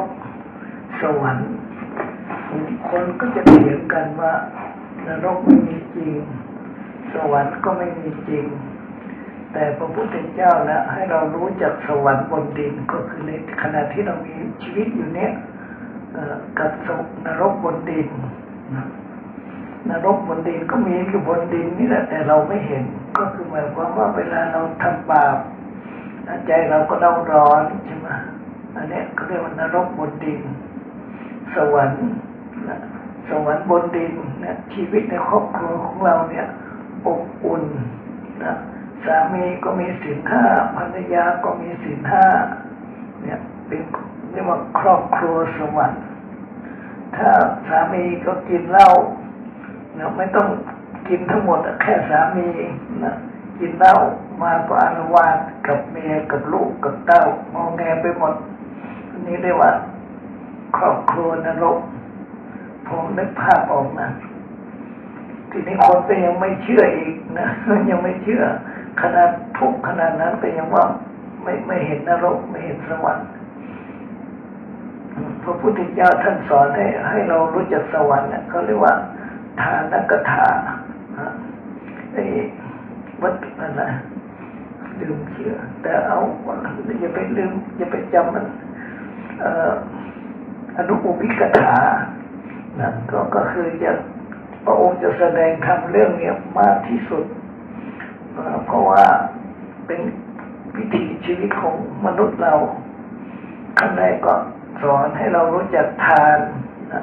กสวรรค์คนก็จะเถียงกันว่านรกไม่มีจริง สวรรค์ก็ไม่มีจริง แต่พระพุทธเจ้านะให้เรารู้จักสวรรค์บนดินก็คือในขณะที่เรามีชีวิตอยู่เนี้ยกับสวนรกบนดินนะนรกบนดินก็มีอยู่บนดินนี่แหละแต่เราไม่เห็น ก็คือหมายความว่าเวลาเราทำบาปใจเราก็เล่าร้อนใช่ไหม อันเนี้ยเขาเรียกว่านรกบนดิน สวรรค์นะสวรรค์บนดินนะชีวิตในครอบครัวของเราเนี่ยอบอุ่นนะสามีก็มีสินห้าภรรยาก็มีสินห้าเนี่ยเป็นเรียกว่าครอบครัวสวรรค์ถ้าสามีก็กินเหล้าเนี่ยไม่ต้องกินทั้งหมดแค่สามีนะกินเหล้ามาก็อารวาสกับเมียกับลูกกับเต้ามองแงไปหมด นนี้เรียกว่า ครอบครัวนรก ผมนึกภาพออกนะทีนี้คนก็ยังไม่เชื่ออีกนะยังไม่เชื่อ ขนาดทุกขนาดนั้นก็ยังว่า ไม่ไม่เห็นนรกไม่เห็นสวรรค์พระพุทธเจ้าท่านสอนให้ให้เรารู้จักสวรรค์เนี่ยเขาเรียกว่า ทานกถาฮะไอ้วัตถุอะไรลืมเชื่อแต่เอาอย่าไปลืมอย่าไปจำมัน อนุอุปิกถานะก็ก็คือจะพระองค์จะแสดงธรรมเรื่องเนี้ยมากที่สุดเอ่อเพราะว่าเป็นวิถีชีวิตของมนุษย์เราข้างในก็สอนให้เรารู้จักทานนะ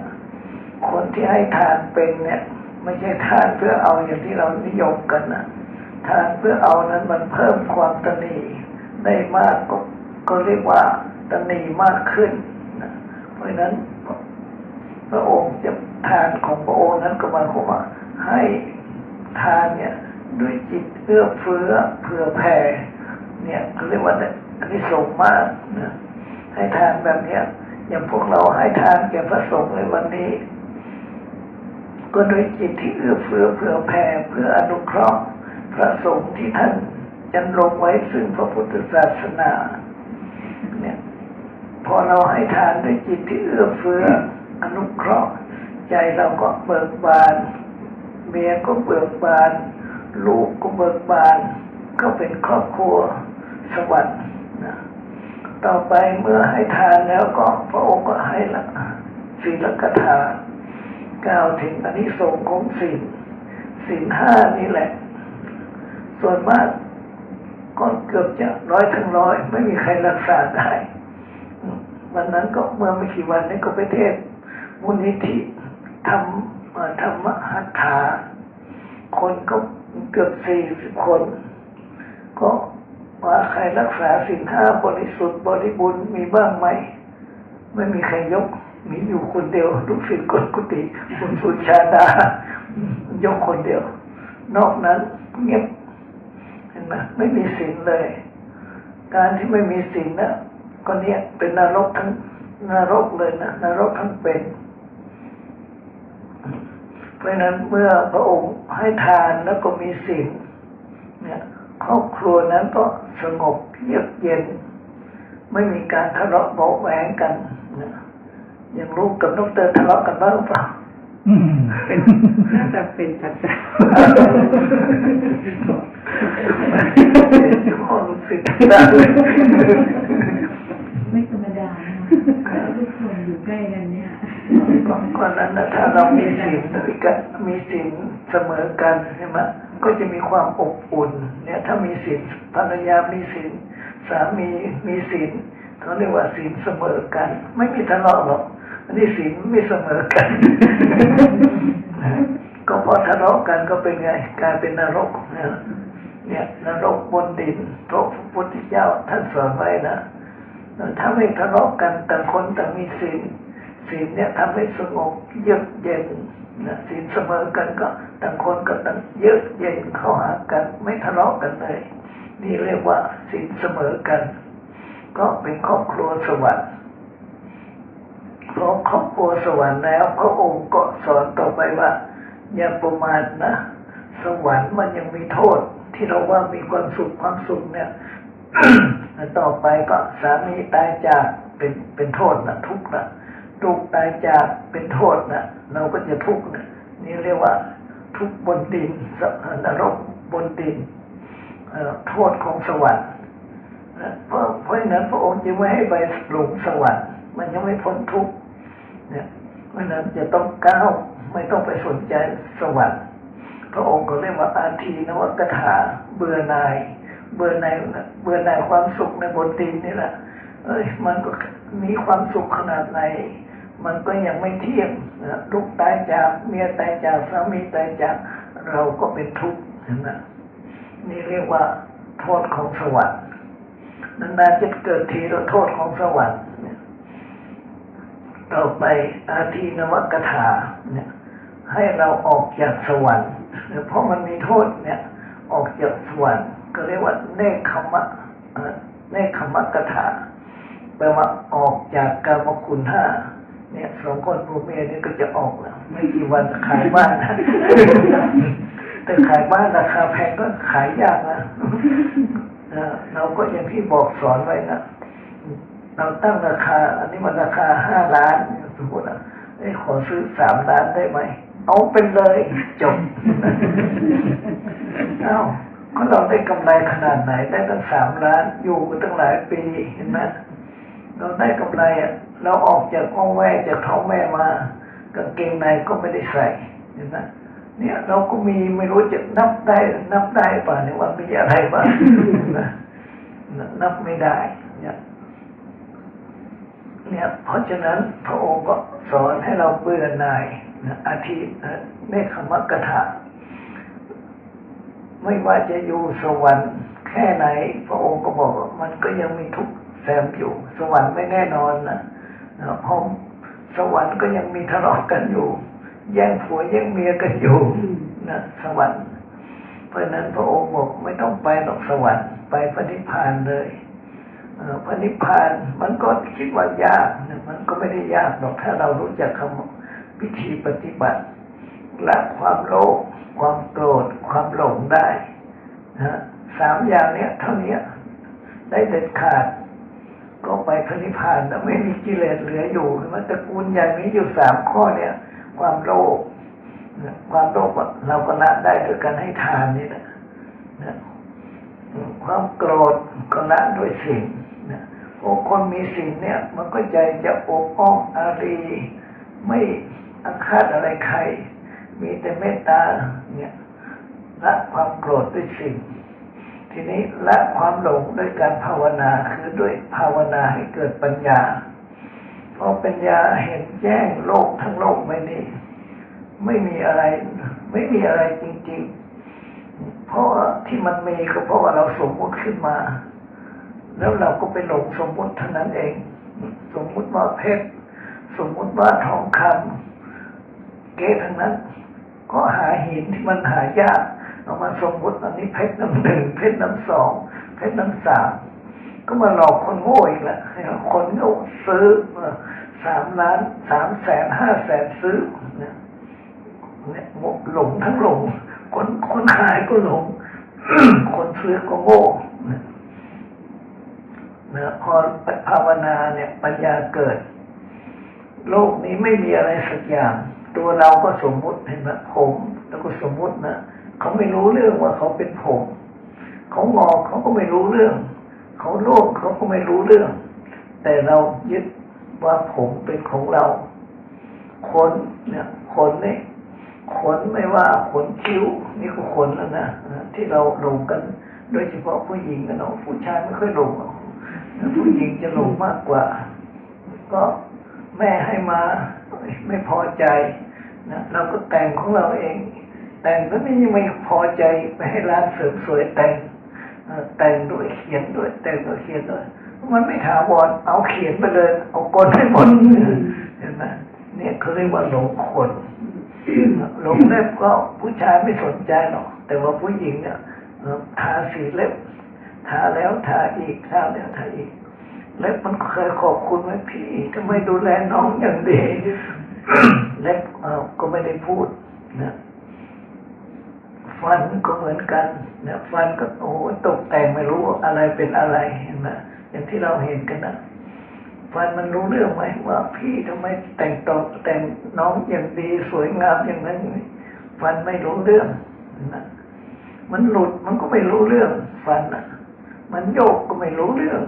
คนที่ให้ทานเป็นเนี่ย ไม่ใช่ทานเพื่อเอาอย่างที่เรานิยมกันนะทานเพื่อเอานั้นมันเพิ่มความตนีได้มากก็ก็เรียกว่า ตนีมากขึ้นนะเพราะฉะนั้น พระองค์จะทานของพระองค์นั้นก็หมายความว่าให้ทานเนี่ยด้วยจิตเอื้อเฟื้อเผื่อแผ่เนี่ยเขาเรียกว่าอันนี้สงส์มากนะให้ทานแบบเนี้ยอย่างพวกเราให้ทานแก่พระสงฆ์ในวันนี้ ก็โดยจิตที่เอื้อเฟื้อเผื่อแผ่เพื่ออนุเคราะห์ พระสงฆ์ที่ท่านจันลงไว้ซึ่งพระพุทธศาสนา เราให้ทานด้วยจิตที่เอื้อเฟื้ออนุเคราะห์ ใจเราก็เบิกบาน เมียก็เบิกบาน ลูกก็เบิกบาน ก็เป็นครอบครัวสวรรค์นะต่อไปเมื่อให้ทานแล้วก็พระองค์ก็ให้ละศีลกถากล่าวถึงอนนิสงส์ของศีลศีลห้านี่แหละ ส่วนมากก็เกือบจะร้อยทั้งร้อย ไม่มีใครรักษาได้ วันนั้นก็เมื่อไม่กี่วันนี้ก็ไปเทศมูลนิธิทำธรรมหัตถาคนก็เกือบสี่สิบคน ก็ว่าใครรักษาสินห้าบริสุทธิ์บริบูรณ์มีบ้างไหม ไม่มีใครยก มีอยู่คนเดียวลูกศิษย์กนกุฏิคุณสุชาดายกคนเดียว นอกนั้นเงียบเห็นไหมไม่มีศีลเลย การที่ไม่มีศีลนะ ก็เนี่ยเป็นนรกทั้งนรกเลยนะนรกทั้งเป็น เพราะนั้นเมื่อพระองค์ให้ทานแล้วก็มีศีลเนี่ยครอบครัวนั้นก็สงบเยือกเย็น ไม่มีการทะเลาะเบาแหวงกันนะอย่างลูกกับนกเตอทะเลาะกันบ้างหรือเปล่าเป็นน่าจะเป็นประจพ่อรู้สึกได้ ไม่ธรรมดานะคะทุกคนอยู่ใกล้กันเนี่ย ก่อนนั้นนะถ้าเรามีศีลด้วยกันมีศีลเสมอกันใช่ไหมก็จะมีความอบอุ่น เนี่ยถ้ามีศีลภรรยามีศีลสามีมีศีลเขาเรียกว่าศีลเสมอกัน ไม่มีทะเลาะหรอกอันนี้ศีลไม่เสมอกัน ก็พอทะเลาะกันก็เป็นไงกลายเป็นนรกเนี่ยเนี่ยนรกบนดินพระพุทธเจ้าท่านสอนไว้นะถ้าไม่ทะเลาะกันต่างคนต่างมีศีล ศีลเนี่ยทำให้สงบเยือกเย็นนะศีลเสมอกันก็ต่างคนก็ต่างเยือกเย็นเข้าหากันไม่ทะเลาะกันเลย นี่เรียกว่าศีลเสมอกัน ก็เป็นครอบครัวสวรรค์พอครอบครัวสวรรค์แล้วพระองค์ก็สอนต่อไปว่า อย่าประมาทนะ สวรรค์มันยังมีโทษ ที่เราว่ามีความสุขความสุขเนี่ยต่อไปก็สามีตายจากเป็นเป็นโทษนะทุกข์นะ ลูกตายจากเป็นโทษนะเราก็จะทุกข์นะนี่เรียกว่า ทุกข์บนดินสนรกบนดินโทษของสวรรค์นะเพราะเพราะนั้นพระองค์จึงไม่ให้ไปหลงสวรรค์มันยังไม่พ้นทุกข์เนี่ยเพราะนั้นจะต้องก้าวไม่ต้องไปสนใจสวรรค์พระองค์ก็เรียกว่าอาทีนวกถาเบื่อนาย เบื่อนายเบื่อนายความสุขในบนดินนี่แหละเอ้ยมันก็มีความสุขขนาดไหน มันก็ยังไม่เที่ยงนะลูกตายจากเมียตายจากสามีตายจากเราก็เป็นทุกข์นไหมนี่เรียกว่าโทษของสวรรค์นานๆจะเกิดทีละโทษของสวรรค์ต่อไปอาทีนวกถาเนี่ยให้เราออกจากสวรรค์เพราะมันมีโทษเนี่ยออกจากสวรรค์ก็เรียกว่าเนคขมะเอ่อเนคขมะกถาแปลว่าออกจากกรรมคุณห้า เนี่ยสองคนผัวเมียนี่ก็จะออกแล้วไม่กี่วันขายบ้านนะแต่ขายบ้านราคาแพงก็ขายยากนะเออเราก็อย่างที่บอกสอนไว้นะเราตั้งราคา อันนี้มันราคาห้าล้านสมมติอะเอ้ยขอซื้อสามล้านได้ไหมเอาเป็นเลยจบเอ้าก็เราได้กำไรขนาดไหน ได้ตั้งสามล้านอยู่กันตั้งหลายปีเห็นไหมเราได้กำไรอะ เราออกจากอ้องแว่จากท้องแม่มากางเกงในก็ไม่ได้ใส่เห็นไหมเนี่ยเราก็มีไม่รู้จะนับได้นับได้ป่ะเนี่ยว่ามีอะไรบ้างนับไม่ได้ เนี่ย เนี่ย เพราะฉะนั้นพระองค์ก็สอนให้เราเบื่อหน่ายนะอาทิเนคขมกถะไม่ว่าจะอยู่สวรรค์แค่ไหน พระองค์ก็บอกว่ามันก็ยังมีทุกข์แซมอยู่ สวรรค์ไม่แน่นอนนะ พราะสวรรค์ก็ยังมีทะเลาะกันอยู่ แย่งผัวแย่งเมียกันอยู่นะสวรรค์ เพราะฉะนั้นพระองค์บอกไม่ต้องไปหรอกสวรรค์ไปพระนิพพานเลยเอ่อพระนิพพานมันก็คิดว่ายากนะมันก็ไม่ได้ยากหรอกถ้าเรารู้จักคำวิธีปฏิบัติละความโลภความโกรธความหลงได้นะสามอย่างเนี้ยเท่านี้ได้เด็ดขาด ก็ไปพระนิพพานแล้วไม่มีกิเลสเหลืออยู่มันตระกูลใหญ่มีอยู่สามข้อเนี่ย ความโลภความโลภเราก็ละได้โดยการให้ทานนี่นะความโกรธก็ละด้วยสิ่งนะพวกคนมีสิ่งเนี่ย มันก็ใจจะอบอ้อมอารี ไม่อาฆาตอะไรใคร มีแต่เมตตาเนี่ยละความโกรธด้วยสิ่ง ทีนี้ละความหลงด้วยการภาวนาคือด้วยภาวนาให้เกิดปัญญา เพราะปัญญาเห็นแจ้งโลกทั้งโลกไม่นี้ไม่มีอะไร ไม่มีอะไรจริง ๆ เพราะที่มันมีก็เพราะว่าเราสมมติขึ้นมา แล้วเราก็ไปหลงสมมติเท่านั้นเอง สมมติว่าเพชรสมมติว่าทองคำเก๊ทั้งนั้น ก็หาหินที่มันหายาก เอามาสมมติอันนี้เพชรน้ำหนึ่งเพชรน้ำสองเพชรน้ำสามก็มาหลอกคนโง่อีกล้วคนโง่ซื้อสามล้านสามแสนห้าแสนซื้อเนี่ยเนี่ยหลงทั้งหลง คนคนขายก็หลง คนซื้อก็โง่นะนะพอภาวนาเนี่ยปัญญาเกิด โลกนี้ไม่มีอะไรสักอย่าง ตัวเราก็สมมุติเห็นไหมผม แล้วก็สมมุตินะ เขาไม่รู้เรื่องว่าเขาเป็นผมเขางอกเขาก็ไม่รู้เรื่อง เขาโลภเขาก็ไม่รู้เรื่อง แต่เรายึดว่าผมเป็นของเราคนเนี่ยขนนี่ขนไม่ว่าขนคิ้ว นี่ก็ขนแล้วนะที่เราหลงกัน โดยเฉพาะผู้หญิงกันเนาะผู้ชายไม่ค่อยหลงหรอกผู้หญิงจะหลงมากกว่า ก็แม่ให้มาไม่พอใจนะเราก็แต่งของเราเอง แต่งแล้วไม่ยังไม่พอใจไปร้านเสริมสวยแต่งแต่งด้วยเขียนด้วยแต่งด้วยเขียนด้วยมันไม่ถาวรเอาเขียนไปเลยเอากลให้หมดเห็นไหมเนี่ยเขาเรียกว่าหลงคนหลงเล็บก็ผู้ชายไม่สนใจหรอกแต่ว่าผู้หญิงเนี่ยทาสีเล็บทาแล้วทาอีกทาแล้วทาอีก เล็บมันเคยขอบคุณไหมพี่ทำไมดูแลน้องอย่างดีเล็บเอ่อก็ไม่ได้พูดนะ ฟันก็เหมือนกันเนะฟันก็โอ้โหตกแต่งไม่รู้อะไรเป็นอะไรเห็นไหมอย่างที่เราเห็นกันนะฟันมันรู้เรื่องไหมว่าพี่ทำไมแต่งตัวแต่งน้องอย่างดีสวยงามอย่างนั้นฟันไม่รู้เรื่องนะมันหลุดมันก็ไม่รู้เรื่อง ฟันอะ มันโยกก็ไม่รู้เรื่อง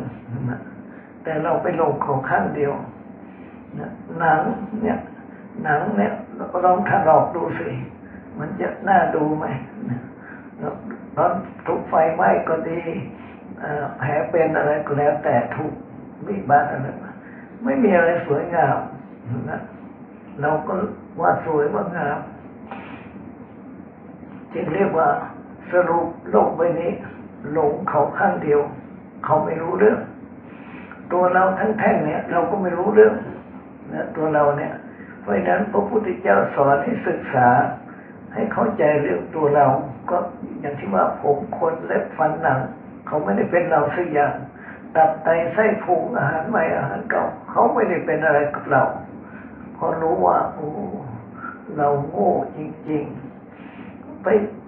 นะแต่เราไปลงของข้างเดียวนะหนังเนี่ยหนังเนี่ยเราก็ลองถลอกดูสิ มันจะน่าดูไหมแล้วตอนถูกไฟไหม้ก็ดีเอ่อแผลเป็นอะไรก็แล้วแต่ถูกมีดบาดอะไรไม่มีอะไรสวยงามนะเราก็ว่าสวยว่างามจึงเรียกว่าสรุปโลกใบนี้ หลงเขาข้างเดียว เขาไม่รู้เรื่อง ตัวเราทั้งแท่งเนี่ย เราก็ไม่รู้เรื่องนะตัวเราเนี่ย เพราะฉะนั้นพระพุทธเจ้าสอนให้ศึกษา ให้เข้าใจเรื่องตัวเรา ก็อย่างที่ว่าผมขนเล็บฟันหนัง เขาไม่ได้เป็นเราสักอย่าง ตับไตไส้พุงอาหารใหม่อาหารเก่า เขาไม่ได้เป็นอะไรกับเราเพราะรู้ว่าโอ้เราโง่จริง ๆ ไป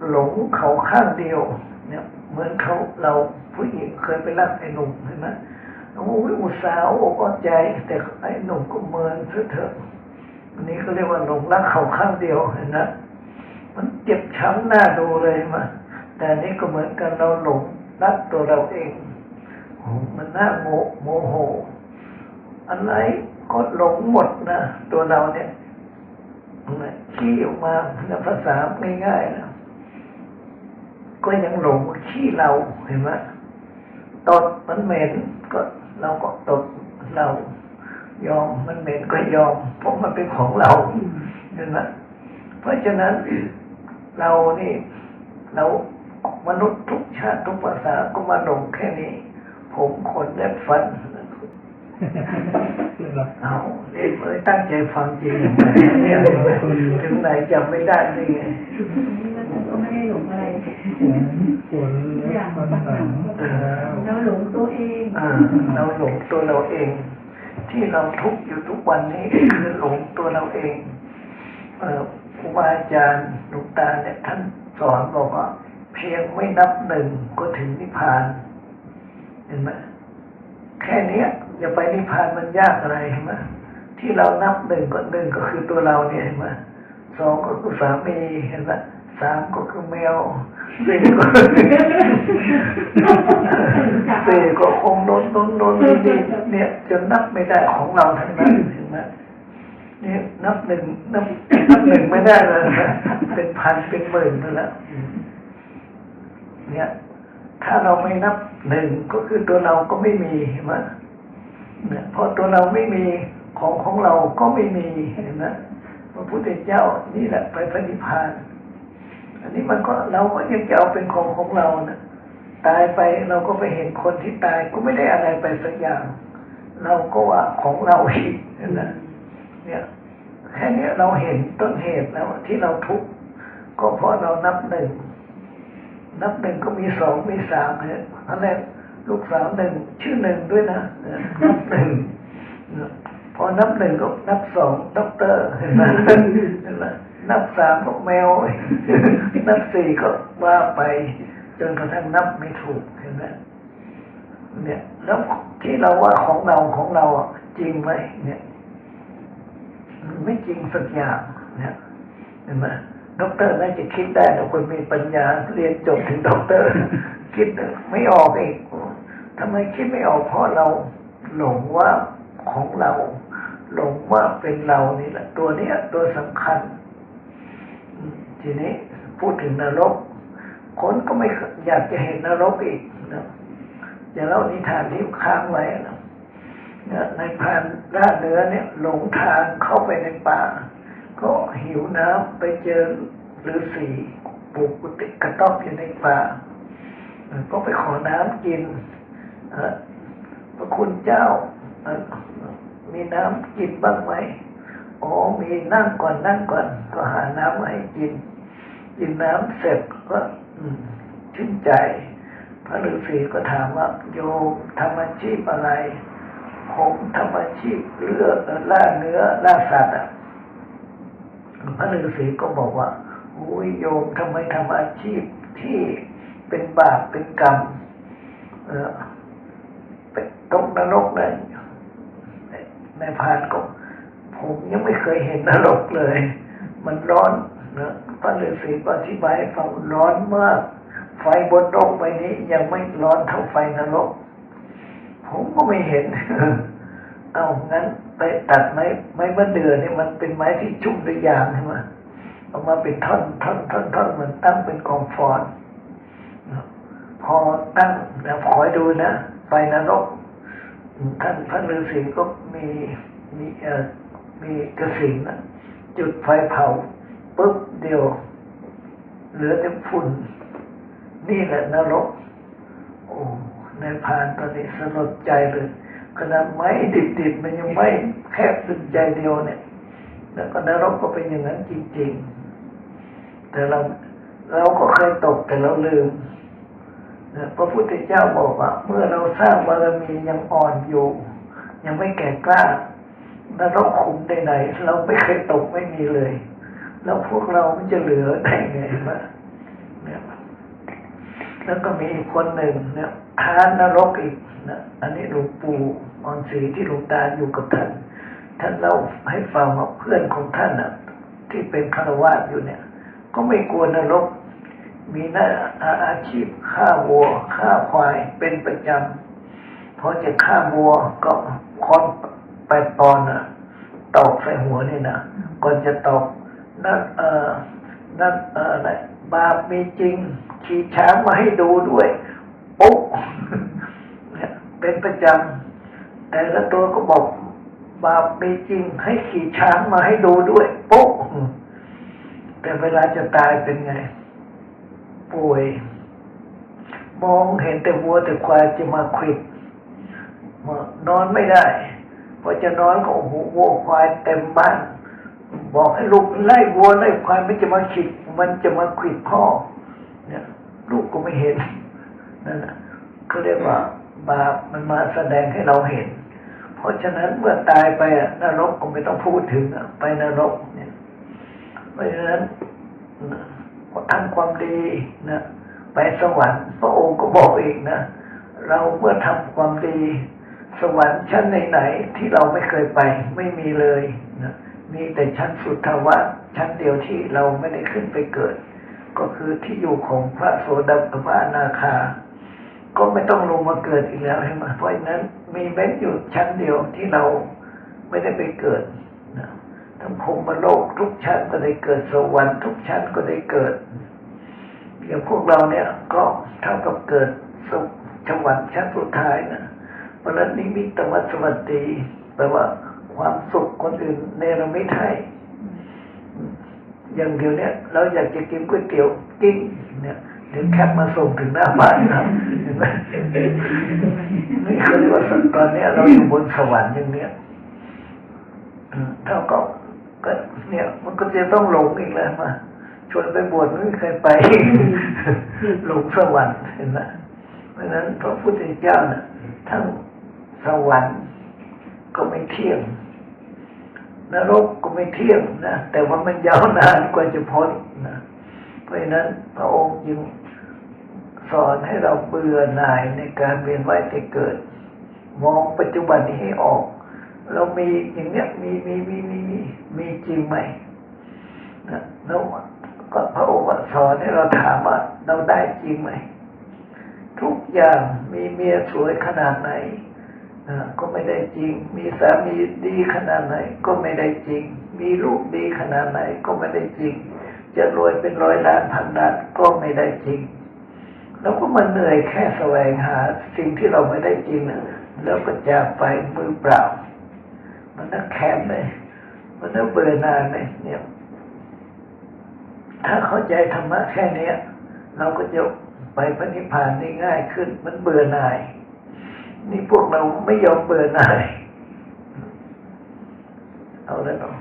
หลงเขาข้างเดียว เนี่ยเหมือนเขาเราผู้หญิงเคยไปรักไอ้หนุ่มเห็นไหมโอ้ยอุตสาห์อกเอใจ แต่ไอ้หนุ่มก็เมินซะเถอะอันนี้ก็เรียกว่าหลงรักเขาข้างเดียวเห็นนะมั มันเจ็บช้ำหน้าดูเลยมาแต่นี่ก็เหมือนกันเราหลงรักตัวเราเองมันน่าโมโมโห อะไรก็หลงหมดนะตัวเราเนี่ยขี้ออกมาในภาษาง่ายๆนะก็ยังหลงขี้เราเห็นไหมตดมันเหม็นก็เราก็ตดเรา ยอมมันเหม็นก็ยอมเพราะมันเป็นของเราเห็นไหมเพราะฉะนั้น เรานี่เรามนุษย์ทุกชาติทุกภาษาก็มาหลงแค่นี้ ผมขนและฟันเอาเรียกเลยตั้งใจฟังจริงอย่างไรเนี่ยถึงไหนจำไม่ได้นี่ไงก็ไม่ได้หลงอะไรฝนและฟันหนังแล้วเราหลงตัวเองอ่าเราหลงตัวเราเอง ที่เราทุกข์อยู่ทุกวันนี้คือหลงตัวเราเองเอ่อ ครูบาอาจารย์หลวงตาเนี่ยท่านสอนบอกว่า เพียงไม่นับหนึ่งก็ถึงนิพพาน เห็นไหมแค่เนี้ยอย่าไปนิพพานมันยากอะไรเห็นไหมที่เรานับหนึ่งก็หนึ่งก็คือตัวเราเนี่ยเห็นไหมสองก็คือสามีเห็นไหมสามก็คือแมวสี่ก็สี่ก็คงโน้นโน้นโน้นนี่เนี่ยจนนับไม่ได้ของเราทั้งนั้นเห็นไหม นี่นับหนึ่งนับนับหนึ่งไม่ได้เลยนะเป็นพันเป็นหมื่นนั่นและอืมเนี่ย ถ้าเราไม่นับหนึ่งก็คือตัวเราก็ไม่มีเห็นไหมเนี่ยพอตัวเราไม่มีของของเราก็ไม่มีเห็นไหมพระพุทธเจ้านี่แหละไปพระนิพพาน อันนี้มันก็เราก็ยังจะเอาเป็นของของเรานะตายไปเราก็ไปเห็นคนที่ตายก็ไม่ได้อะไรไปสักอย่าง เราก็ว่าของเราอีกนะ เนี่ยแค่นี้เราเห็นต้นเหตุแล้วที่เราทุกข์ก็เพราะเรานับหนึ่ง นับหนึ่งก็มีสองมีสามเนี่ยอันแรกลูกสาวหนึ่งชื่อหนึ่งด้วยนะนับหนึ่งพอนับหนึ่งก็นับสองด็อกเตอร์เห็นไหมนับสามก็แมว นับสี่ก็ว่าไปจนกระทั่งนับไม่ถูกเห็นไหมเนี่ยแล้วที่เราว่าของเราของเราอะจริงไหมเนี่ย ไม่จริงสักอย่างเนี่ยเห็นไหมด็อกเตอร์น่าจะคิดได้แต่คนมีปัญญาเรียนจบถึงด็อกเตอร์ คิดไม่ออกอีกทำไมคิดไม่ออกเพราะเราหลงว่าของเราหลงว่าเป็นเรานี่แหละ ตัวเนี้ย ตัวสำคัญ ทีนี้พูดถึงนรก คนก็ไม่อยากจะเห็นนรกอีกนะอย่าเล่านิทานที่ค้างไว้นะ ในพรานล่าเนื้อเนี่ยหลงทางเข้าไปในป่า ก็หิวน้ำไปเจอฤาษีปลูกกุฏิกระต๊อบอยู่ในป่าก็ไปขอน้ำกินพระคุณเจ้า มีน้ำกินบ้างไหมอ๋อมีนั่งก่อนนั่งก่อน ก็หาน้ำมาให้กิน กินน้ำเสร็จก็ชื่นใจ พระฤาษีก็ถามว่าโยมทำอาชีพอะไร ผมทำอาชีพเลือกล่าเนื้อล่าสัตว์อะพระฤาษีก็บอกว่าโอ้ยโยมทำไมทำอาชีพที่เป็นบาปเป็นกรรมเออไปตกนรกเลยไอ้ในพานก็ผมยังไม่เคยเห็นนรกเลย มันร้อนนะพระฤาษีก็อธิบายฟังร้อนมาก ไฟบนโลกใบนี้ยังไม่ร้อนเท่าไฟนรก ผมก็ไม่เห็น เอางั้นไปตัดไม้ไม้มะเดื่อเนี่ยมันเป็นไม้ที่ชุ่มด้วยยางใช่ไหมเอามาเป็นท่อนท่อนท่อนท่อนเหมือนตั้งเป็นกองฟอนพอตั้งแล้วคอยดูนะไฟนรกท่านพระฤาษีก็มีมีเอ่อมีกระสินนะจุดไฟเผาปุ๊บเดียว เหลือแต่ฝุ่น นี่แหละนรก โอ้ในพานตอนนี้สลดใจเลย ขนาดไม้ดิบๆมันยังไม่แคบสุดใจเดียวเนี่ย แล้วก็นรกก็เป็นอย่างนั้นจริง ๆ แต่เราเราก็เคยตกแต่เราลืมนะพระพุทธเจ้าบอกว่า เมื่อเราสร้างบารมียังอ่อนอยู่ ยังไม่แก่กล้านรกขุมใดๆเราไม่เคยตกไม่มีเลย แล้วพวกเรามันจะเหลือได้ไงมาเนี่ย แล้วก็มีอีกคนหนึ่งเนี่ยท้านรกอีกนะอันนี้หลวงปู่ออนศรีที่หลวงตาอยู่กับท่าน ท่านเล่าให้ฟังว่าเพื่อนของท่านน่ะ ที่เป็นคาวาสอยู่เนี่ย ก็ไม่กลัวนรก มีหน้าอาอาชีพฆ่าวัวฆ่าควายเป็นประจำพอจะฆ่าวัวก็ค้อนแปตอนน่ะตอกใส่หัวนี่นะก่อนจะตอกนั่นเอ่อนั่นเอ่ออะไร บาปมีจริง ขี่ช้างมาให้ดูด้วยโอ๊ะเป็นประจำแต่ละตัวก็บอก บาปมีจริง ให้ขี่ช้างมาให้ดูด้วยโป๊ะแต่เวลาจะตายเป็นไง ป่วย มองเห็นแต่วัวแต่ควายจะมาควิดมานอนไม่ได้พอจะนอนก็โอ้โหวัวควายเต็มบ้านบอกให้ลูกไล่วัวไล่ควายไมันจะมาขิด มันจะมาขวิดพ่อ เนี่ยลูกก็ไม่เห็นนั่นแหละเขาเรียกว่าบาปมันมาแสดงให้เราเห็น เพราะฉะนั้นเมื่อตายไปอะนรกก็ไม่ต้องพูดถึงอะไปนรกเนี่ย เพราะฉะนั้นทำความดีนะไปสวรรค์พระองค์ก็บอกอีกนะเราเมื่อทำความดี สวรรค์ชั้นไหนๆที่เราไม่เคยไป ไม่มีเลยนะมีแต่ชั้นสุทธาวาส ชั้นเดียวที่เราไม่ได้ขึ้นไปเกิด ก็คือที่อยู่ของพระโสดาบันพระอนาคา ก็ไม่ต้องลงมาเกิดอีกแล้วใช่ไหมเพราะฉะนั้นมีเว้นอยู่ชั้นเดียวที่เราไม่ได้ไปเกิดนะทั้งพรหมโลกทุกชั้นก็ได้เกิดสวรรค์ทุกชั้นก็ได้เกิดอย่างพวกเราเนี่ยก็เท่ากับเกิดสุขสวรรค์ชั้นสุดท้ายนะเพราะฉะนั้นนิมิตวัสวัสดีแปลว่าความสุขคนอื่นเนรมิตให้ อย่างเดียวเนี่ยเราอยากจะกินก๋วยเตี๋ยวกิ้งเนี่ยเดี๋ยวแคปมาส่งถึงหน้าบ้านเห็นไหมนี่เขาเรียกว่าตอนนี้เราอยู่บนสวรรค์อย่างเนี้ยเท่ากับก็เนี่ย มันก็จะต้องหลงอีกแล้วมาชวนไปบวชไม่เคยไปหลงสวรรค์เห็นไหมเพราะฉะนั้นพระพุทธเจ้าน่ะทั้งสวรรค์ก็ไม่เที่ยง นรกก็ไม่เที่ยงนะแต่ว่ามันยาวนานกว่าจะพ้นนะเพราะฉะนั้นพระองค์จึงสอนให้เราเบื่อหน่ายในการเวียนว่ายแต่เกิด มองปัจจุบันให้ออก เรามีอย่างเนี้ยมีมีมีมีมีมีจริงไหมนะแล้วก็พระองค์สอนให้เราถามว่าเราได้จริงไหม ทุกอย่างมีเมียสวยขนาดไหน ก็ไม่ได้จริง มีสามีดีขนาดไหน ก็ไม่ได้จริง มีลูกดีขนาดไหนก็ไม่ได้จริง จะรวยเป็นร้อยล้านพันล้านก็ไม่ได้จริง แล้วก็มันเหนื่อยแค่แสวงหาสิ่งที่เราไม่ได้จริงแล้วก็จากไปมือเปล่า มันน่าแค้นเลย มันน่าเบื่อหน่ายเลยเนี่ย ถ้าเข้าใจธรรมะแค่เนี้ย เราก็จะไปพระนิพพานได้ง่ายขึ้น มันเบื่อหน่าย นี่พวกเราไม่ยอมเบื่อหน่ายเอาแล้วเนาะ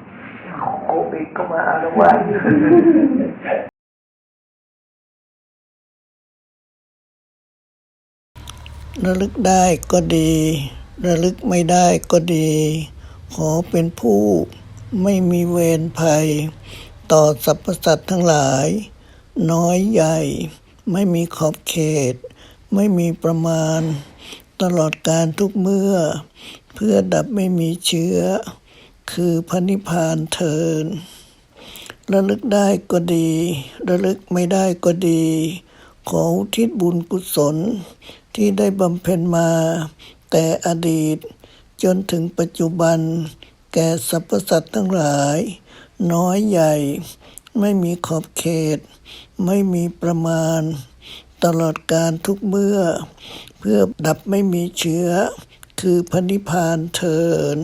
โควิดก็มาอารวาสระลึกได้ก็ดี ระลึกไม่ได้ก็ดี ขอเป็นผู้ไม่มีเวรภัย ต่อสรรพสัตว์ทั้งหลาย น้อยใหญ่ ไม่มีขอบเขต ไม่มีประมาณ ตลอดการทุกเมื่อ เพื่อดับไม่มีเชื้อ คือพระนิพพานเทินระลึกได้ก็ดี ระลึกไม่ได้ก็ดี ขออุทิศบุญกุศลที่ได้บำเพ็ญมา แต่อดีต จนถึงปัจจุบัน แก่สรรพสัตว์ทั้งหลาย น้อยใหญ่ ไม่มีขอบเขต ไม่มีประมาณ ตลอดการทุกเมื่อ เพื่อดับไม่มีเชื้อ คือพระนิพพานเทิน